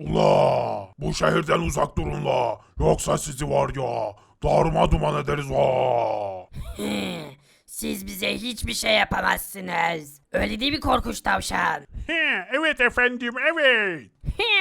Ula bu şehirden uzak durun la. Yoksa sizi var ya darma duman ederiz ha. Siz bize hiçbir şey yapamazsınız. Öyle değil mi korkunç tavşan? He, evet efendim evet.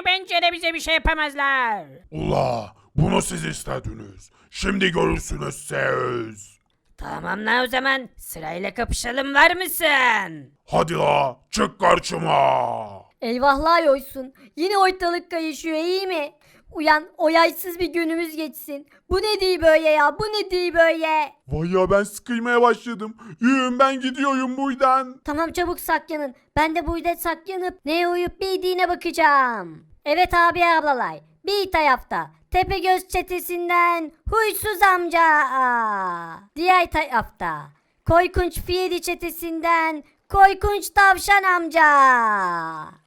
Bence de bize bir şey yapamazlar. Ula bunu siz istediniz. Şimdi görürsünüz siz. Tamam lan o zaman sırayla kapışalım var mısın? Hadi la çık karşıma. Eyvahlar olsun. Yine ortalık kayışıyor iyi mi? Uyan oyaysız bir günümüz geçsin. Bu ne değil böyle ya? Bu ne değil böyle? Vay ya ben sıkılmaya başladım. Yürüyün ben gidiyorum buradan. Tamam çabuk saklanın. Ben de burada saklanıp ne uyup bildiğine bakacağım. Evet abi ablalay. Bir tarafta Tepegöz çetesinden huysuz amca. Diğer tarafta Koykunç Fiyedi çetesinden Koykunç Tavşan amca.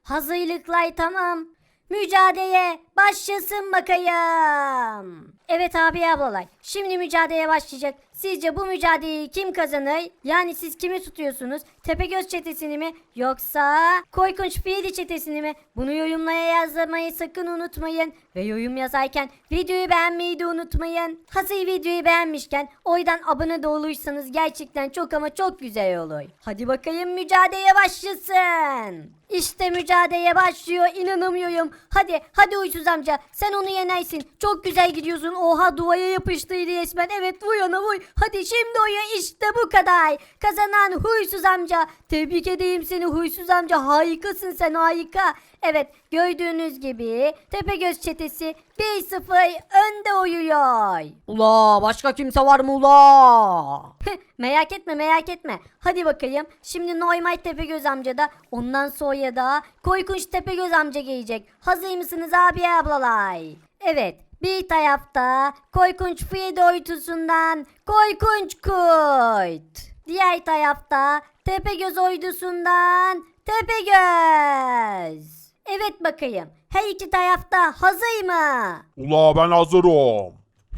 Hazırlıklar tamam. Mücadeleye başlasın bakayım. Evet abi ablalar. Şimdi mücadeleye başlayacak. Sizce bu mücadeleyi kim kazanır? Yani siz kimi tutuyorsunuz? Tepegöz çetesini mi? Yoksa Koykunç Fiyedi çetesini mi? Bunu yorumlara yazmayı sakın unutmayın. Ve yorum yazarken videoyu beğenmeyi de unutmayın. Hazır videoyu beğenmişken oydan abone de olursanız gerçekten çok ama çok güzel olur. Hadi bakayım mücadeleye başlasın. İşte mücadeleye başlıyor inanamıyorum. Hadi hadi uysuz amca sen onu yenersin. Çok güzel gidiyorsun. Oha duvaya yapıştıydı resmen. Evet vuy ona vuy. Hadi şimdi uyu işte bu kadar. Kazanan huysuz amca. Tebrik edeyim seni huysuz amca. Harikasın sen harika. Evet gördüğünüz gibi Tepegöz çetesi 1-0 önde uyuyor. Ula başka kimse var mı ula? merak etme merak etme. Hadi bakayım. Şimdi Normal Tepegöz amca da ondan sonra da Koykunç Tepegöz amca gelecek. Hazır mısınız abi ablalar? Evet. Bir tarafta Koykunç Fiyede oytusundan Koykunç Kurt. Diğer tarafta Tepegöz oydusundan Tepegöz. Evet bakayım. Her iki tarafta hazır mı? Ula ben hazırım.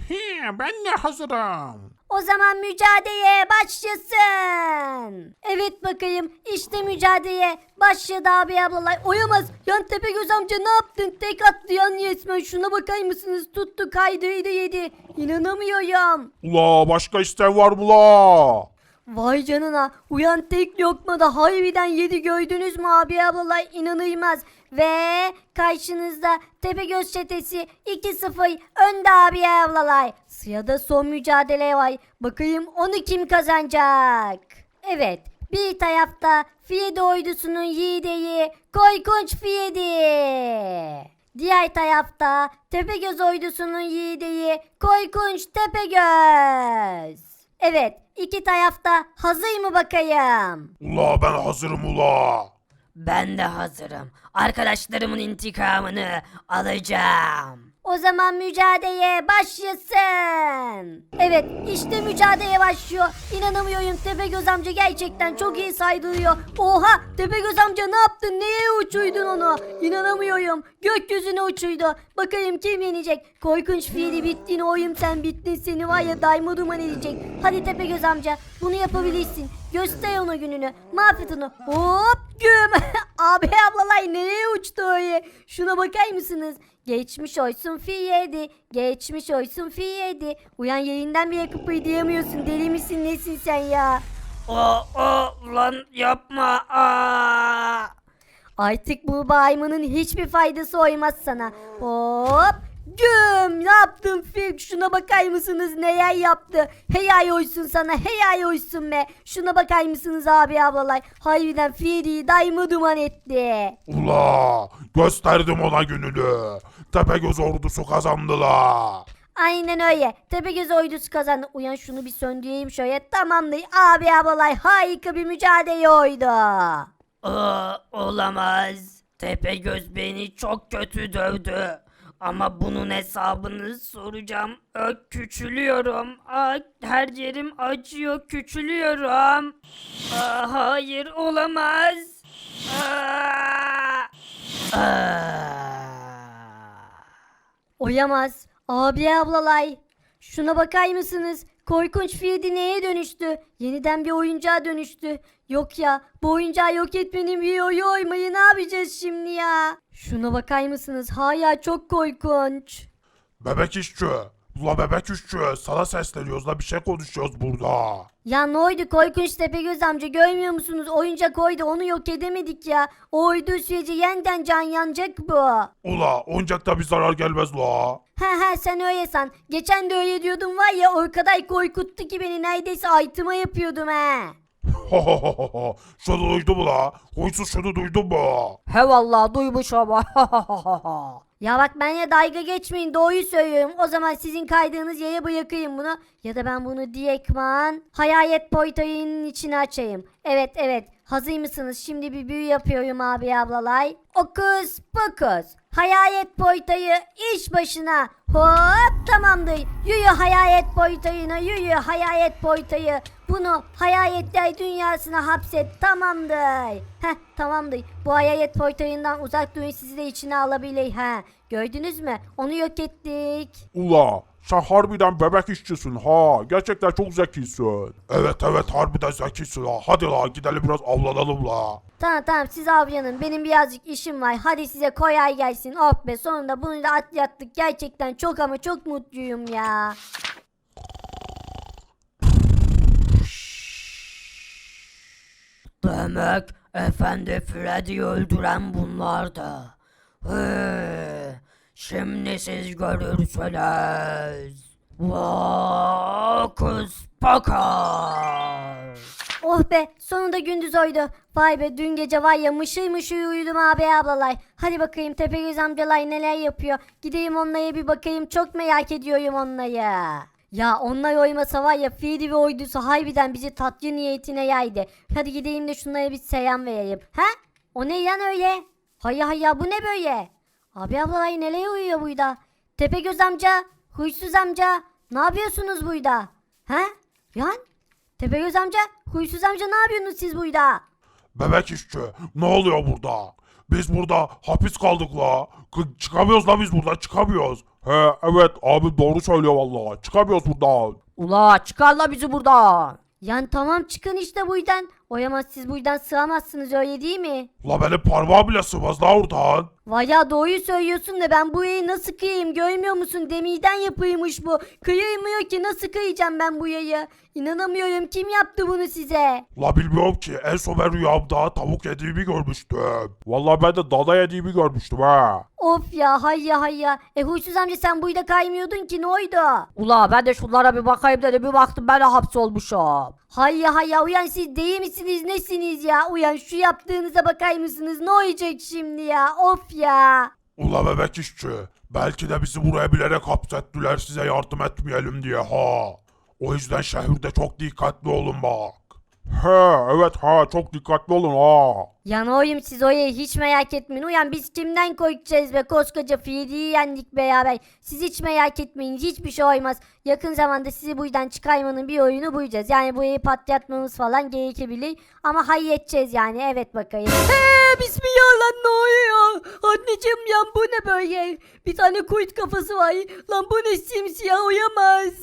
He, ben de hazırım. O zaman mücadeleye başlasın. Evet bakayım işte mücadeleye başladı abi ablalar. Oyamaz. Yan tepe göz amca ne yaptın? Tek attı yan resmen. Şuna bakar mısınız? Tuttu kaydıydı yedi. İnanamıyorum. Ula başka isteğin var mı la? Vay canına uyan tek lokmada harbiden yedi gördünüz mü abi ablalar inanılmaz. Ve karşınızda Tepegöz çetesi 2-0 önde abi ablalar. Sırada son mücadele var. Bakayım onu kim kazanacak? Evet bir tarafta Fiyedi oydusunun yiğideyi Koykunç Fiyedi. Diğer tarafta Tepegöz oydusunun yiğideyi Koykunç Tepegöz. Evet, iki tarafta hazır mı bakayım? Ula ben hazırım ula. Ben de hazırım. Arkadaşlarımın intikamını alacağım. O zaman mücadeleye başlasın. Evet, işte mücadeleye başlıyor. İnanamıyorum Tepegöz amca gerçekten çok iyi saydırıyor. Oha, Tepegöz amca ne yaptın? Neye uçuydun onu? İnanamıyorum. Gökyüzüne uçuydu. Bakayım kim yenecek? Korkunç fiili bittin oyum sen bittin seni var ya daima duman edecek. Hadi Tepegöz amca bunu yapabilirsin. Göster ona gününü. Mahvet onu. Hop güm. Abi ablalay neye uçtu öyle? Şuna bakar mısınız? Geçmiş olsun Fiyedi. Geçmiş olsun Fiyedi. Uyan yayından bile kıpır diyemiyorsun. Deli misin nesin sen ya? O o lan yapma. Aa! Artık bu baymanın hiçbir faydası olmaz sana. Hop. Güm ne yaptın Fik? Şuna bakar mısınız? Neler yaptı? Heyay oysun sana heyay oysun be. Şuna bakar mısınız abi ablalar? Harbiden Fiyedi'yi daima duman etti. Ula gösterdim ona gününü. Tepegöz ordusu kazandı la. Aynen öyle. Tepegöz oydusu kazandı. Uyan şunu bir söndüreyim şöyle. Tamamdır. Abi ablalar harika bir mücadele oydu. Aa, olamaz. Tepegöz beni çok kötü dövdü. Ama bunun hesabını soracağım. Ö, küçülüyorum. Aa, her yerim acıyor. Küçülüyorum. Aa, hayır olamaz. Aa. Oyamaz. Abi ablalay. Şuna bakar mısınız? Korkunç Fiyedi neye dönüştü? Yeniden bir oyuncağa dönüştü. Yok ya bu oyuncağı yok etmenin bir yolu oymayı ne yapacağız şimdi ya? Şuna bakar mısınız? Hala çok korkunç. Bebek işçi. Ula bebek işçi sana sesleniyoruz da bir şey konuşuyoruz burada. Ya ne oydu korkunç Tepegöz amca görmüyor musunuz? Oyuncak oydu onu yok edemedik ya. O oyduğu sürece yeniden can yanacak bu. Ula oyuncakta bir zarar gelmez la. He he sen öyle san. Geçen de öyle diyordun var ya o kadar korkuttu ki beni neredeyse aytıma yapıyordum he. şunu duydun mu la? Huysuz şunu duydun mu? He vallahi duymuş ama. Ya bak benimle dalga geçmeyin doğruyu söylüyorum. O zaman sizin kaydığınız yere bırakayım bunu. Ya da ben bunu direktman hayalet boyutayının içine açayım. Evet evet hazır mısınız? Şimdi bir büyü yapıyorum abi ablalay. Okus pokus. Hayalet boyutayı iş başına. Hop tamamdır. Yürü hayalet boyutayına yürü hayalet boyutayı. Bunu hayaletler dünyasına hapset tamamdır. Heh tamamdır. Bu hayalet boyutayından uzak durun sizi de içine alabilir. He gördünüz mü? Onu yok ettik. Ula sen harbiden bebek işçisin ha. Gerçekten çok zekisin. Evet evet harbiden zekisin ha. Hadi la gidelim biraz avlanalım la. Tamam tamam siz avlanın. Benim birazcık işim var. Hadi size kolay gelsin. Oh be sonunda bunu da atlattık. Gerçekten çok ama çok mutluyum ya. Demek Efendi Freddy'yi öldüren bunlardı. He, şimdi siz görürsünüz. Vakus pokus. Oh be sonunda gündüz oydu. Vay be dün gece var ya mışır mışır uyudum abi ablalay. Hadi bakayım Tepegöz amcalar neler yapıyor. Gideyim onlara bir bakayım çok merak ediyorum onları. Ya onlar oymasa var ya Fili ve oydusu harbiden bizi tatlı niyetine yaydı. Hadi gideyim de şunlara bir selam vereyim. Ha? O ne yan öyle? Hayya hayya bu ne böyle? Abi ablalay neler uyuyor burada? Tepegöz amca, huysuz amca ne yapıyorsunuz burada? Ha? Yan? Tepegöz amca, huysuz amca ne yapıyorsunuz siz burada? Bebek işçi ne oluyor burada? Biz burada hapis kaldık la. Çıkamıyoruz la biz buradan çıkamıyoruz. He evet abi doğru söylüyor vallahi. Çıkamıyoruz buradan. Ula çıkarla bizi buradan. Yani tamam çıkın işte buradan. Oyamaz siz buradan sığamazsınız öyle değil mi? La benim parmağım bile sığmaz la oradan. Vay ya doğruyu söylüyorsun da ben bu yayı nasıl kıyayım görmüyor musun? Demirden yapıymış bu. Kıyamıyor ki nasıl kıyacağım ben bu yayı? İnanamıyorum kim yaptı bunu size? La bilmiyorum ki en son ben rüyamda tavuk yediğimi görmüştüm. Vallahi ben de dana yediğimi görmüştüm ha. Of ya hayya hayya. E huysuz amca sen burada kaymıyordun ki ne oydu? Ula ben de şunlara bir bakayım dedim bir baktım ben de hapsolmuşum. Hayya hayya uyan siz değil misiniz nesiniz ya? Uyan şu yaptığınıza bakar mısınız? Ne olacak şimdi ya? Of ya. Ula bebek işçi belki de bizi buraya bilerek hapsettiler size yardım etmeyelim diye ha. O yüzden şehirde çok dikkatli olun bak. He evet ha çok dikkatli olun ha. Yan oyum siz oya hiç merak etmeyin. Uyan biz kimden korkacağız be koskoca Fiyedi'yi yendik beraber. Siz hiç merak etmeyin hiçbir şey olmaz. Yakın zamanda sizi buradan çıkarmanın bir oyunu bulacağız. Yani burayı patlatmamız falan gerekebilir. Ama halledeceğiz yani evet bakayım. Eee bismillah lan ne oluyor? Anneciğim yan bu ne böyle? Bir tane kuyut kafası var. Lan bu ne simsiyah uyamaz.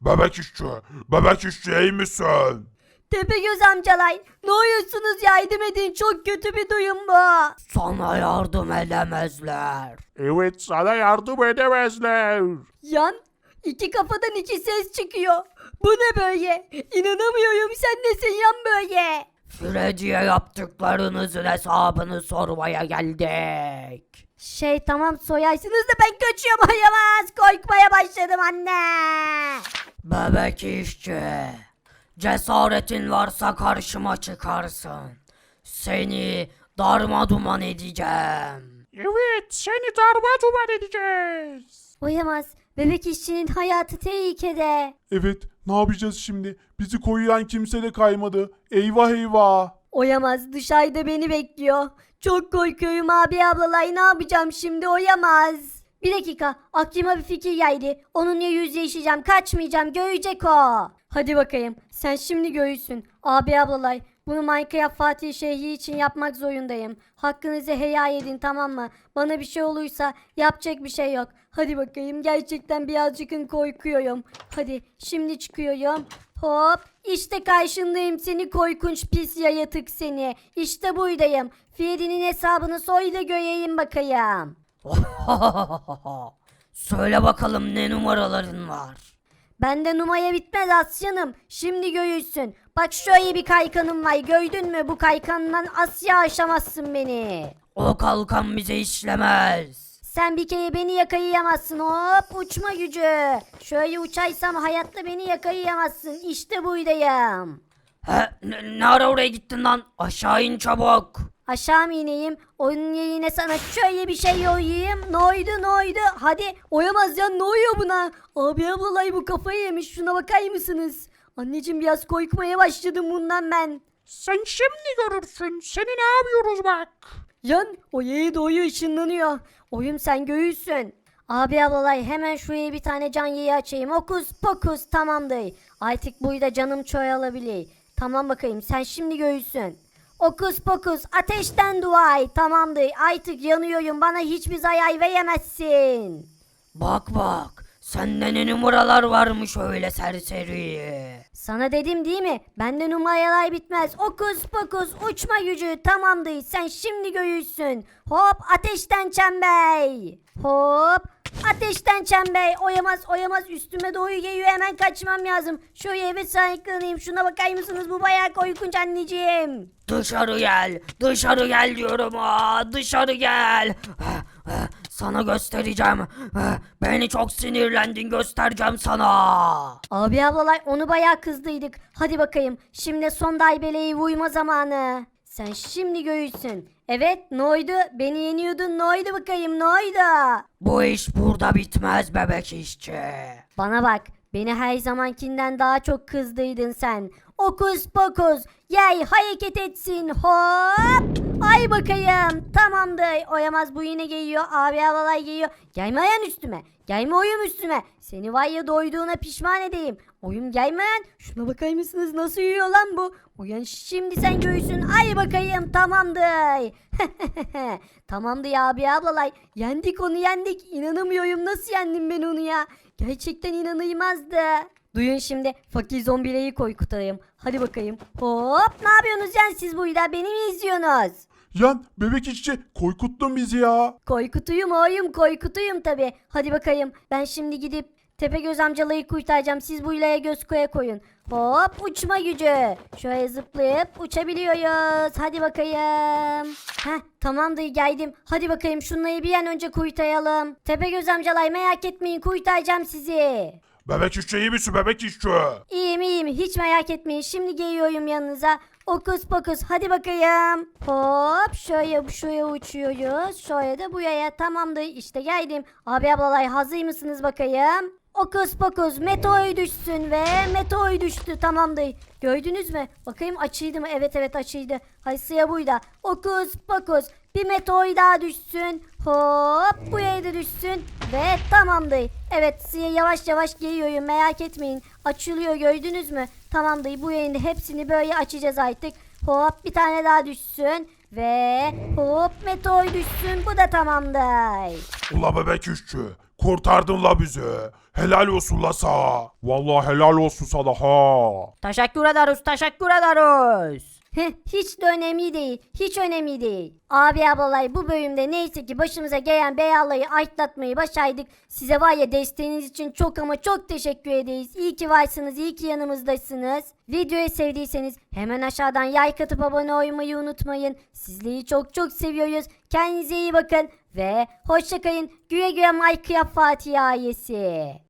Bebek işçi, bebek işçi iyi misin? Tepegöz amcalar ne oluyorsunuz yardım edin çok kötü bir duyum bu. Sana yardım edemezler. Evet sana yardım edemezler. Yan iki kafadan iki ses çıkıyor. Bu ne böyle? İnanamıyorum sen nesin yan böyle? Freddy'ye yaptıklarınızın hesabını sormaya geldik. Şey tamam soyarsınız da ben kaçıyorum ayamaz. Korkmaya başladım anne. Bebek işçi. Cesaretin varsa karşıma çıkarsın. Seni darma duman edeceğim. Evet seni darma duman edeceğiz. Uyamaz. Bebek işçinin hayatı tehlikede. Evet ne yapacağız şimdi? Bizi koyuyan kimse de kaymadı. Eyvah eyvah. Oyamaz dışarıda beni bekliyor. Çok korkuyorum abi ablalay ne yapacağım şimdi oyamaz. Bir dakika aklıma bir fikir geldi. Onunla yüzleşeceğim kaçmayacağım görecek o. Hadi bakayım sen şimdi göğüsün. Abi ablalay Bunu Minecraft Fatih Şehri için yapmak zorundayım. Hakkınızı helal edin tamam mı? Bana bir şey olursa yapacak bir şey yok. Hadi bakayım gerçekten birazcık korkuyorum. Hadi şimdi çıkıyorum. Hop işte karşındayım seni korkunç pis yayatık seni. İşte buradayım. Fiyedinin hesabını soy da göreyim bakayım. Söyle bakalım ne numaraların var. Bende numaya bitmez aslanım. Şimdi görürsün. Bak şöyle bir kaykanım var. Gördün mü bu kaykandan asya aşamazsın beni. O kalkan bize işlemez. Sen bir kere beni yakalayamazsın. Hop uçma gücü. Şöyle uçaysam hayatta beni yakalayamazsın. İşte buradayım. He, ne, ne ara oraya gittin lan? Aşağı in çabuk. Aşağı mı ineyim? Onun yerine sana şöyle bir şey yoyayım. Ne oydu ne oydu? Hadi oyamaz ya ne oluyor buna? Abi ablalay bu kafayı yemiş. Şuna bakar mısınız? Anneciğim biraz korkmaya başladım bundan ben. Sen şimdi görürsün. Seni ne yapıyoruz bak. Yan o yeri doğuyor ışınlanıyor. Oyun sen göğüsün. Abi ablalay hemen şuraya bir tane can yeri açayım. Okus pokus tamamdır. Artık burada canım çoğalabilir. Tamam bakayım sen şimdi göğüsün. Okus pokus ateşten dua et. Tamamdır artık yanıyorum bana hiçbir zarar veremezsin. Bak bak. Sende ne numaralar varmış öyle serseri. Sana dedim değil mi? Bende numaralar bitmez. Okus pokus uçma gücü tamamdır. Sen şimdi göğüsün. Hop ateşten çember. Hop ateşten çember. Oyamaz oyamaz üstüme doğru geliyor hemen kaçmam lazım. Şöyle eve sahipleneyim. Şuna bakar mısınız? Bu bayağı korkunç anneciğim. Dışarı gel. Dışarı gel diyorum. Aa, dışarı gel. Sana göstereceğim. Beni çok sinirlendin göstereceğim sana. Abi ablalar onu bayağı kızdıydık. Hadi bakayım. Şimdi son daybeleyi vurma zamanı. Sen şimdi göğüsün. Evet ne oydu? Beni yeniyordun ne oydu bakayım ne oydu? Bu iş burada bitmez bebek işçi. Bana bak, beni her zamankinden daha çok kızdıydın sen. Okus pokus, yay hareket etsin, hop! Ay bakayım, tamamdır. Oyamaz bu yine geliyor, abi havalar geliyor. Gelme ayan üstüme, gelme oyum üstüme. Seni var ya doyduğuna pişman edeyim. Oyum gelmeyen, şuna bakar mısınız nasıl yiyor lan bu? Uyan şimdi sen göğsün, ay bakayım tamamdır. tamamdır ya abi ablalay. Yendik onu yendik. İnanamıyorum nasıl yendim ben onu ya. Gerçekten inanılmazdı. Duyun şimdi fakir zombileyi korkutayım. Hadi bakayım. Hop ne yapıyorsunuz yani siz burada beni mi izliyorsunuz? Yan bebek işçi korkuttun bizi ya. Koykutuyum oyum koykutuyum tabi. Hadi bakayım ben şimdi gidip Tepegöz amcalayı kurtaracağım. Siz bu ilaya göz koya koyun. Hop uçma gücü. Şöyle zıplayıp uçabiliyoruz. Hadi bakayım. Heh tamamdır geldim. Hadi bakayım şunları bir an önce kurtaralım. Tepegöz amcalay merak etmeyin kurtaracağım sizi. Bebek işçi iyi misin bebek işçi? İyiyim iyiyim hiç merak etmeyin. Şimdi geliyorum yanınıza. Okus pokus hadi bakayım. Hop şöyle şuraya uçuyoruz. Şöyle de buraya tamamdır işte geldim. Abi ablalay hazır mısınız bakayım? Okus pokus meteor düşsün ve meteor düştü tamamdır. Gördünüz mü? Bakayım açıydı mı? Evet evet açıydı. Hay sıra buydu. Okus pokus bir meteor daha düşsün. Hop buraya da düşsün ve tamamdır. Evet sıra yavaş yavaş geliyorum merak etmeyin. Açılıyor gördünüz mü? Tamamdır bu yayında hepsini böyle açacağız artık. Hop bir tane daha düşsün. Ve hop meteor düşsün bu da tamamdır. Ula bebek işçi kurtardın la bizi. Helal olsun la sana. Vallahi helal olsun sana ha. Teşekkür ederiz teşekkür ederiz. Heh, hiç de önemli değil. Hiç önemli değil. Abi ablalay bu bölümde neyse ki başımıza gelen belaları atlatmayı başardık. Size var ya desteğiniz için çok ama çok teşekkür ederiz. İyi ki varsınız, iyi ki yanımızdasınız. Videoyu sevdiyseniz hemen aşağıdan like atıp abone olmayı unutmayın. Sizleri çok çok seviyoruz. Kendinize iyi bakın ve hoşçakalın. Güle güle Minecraft Fatih ailesi.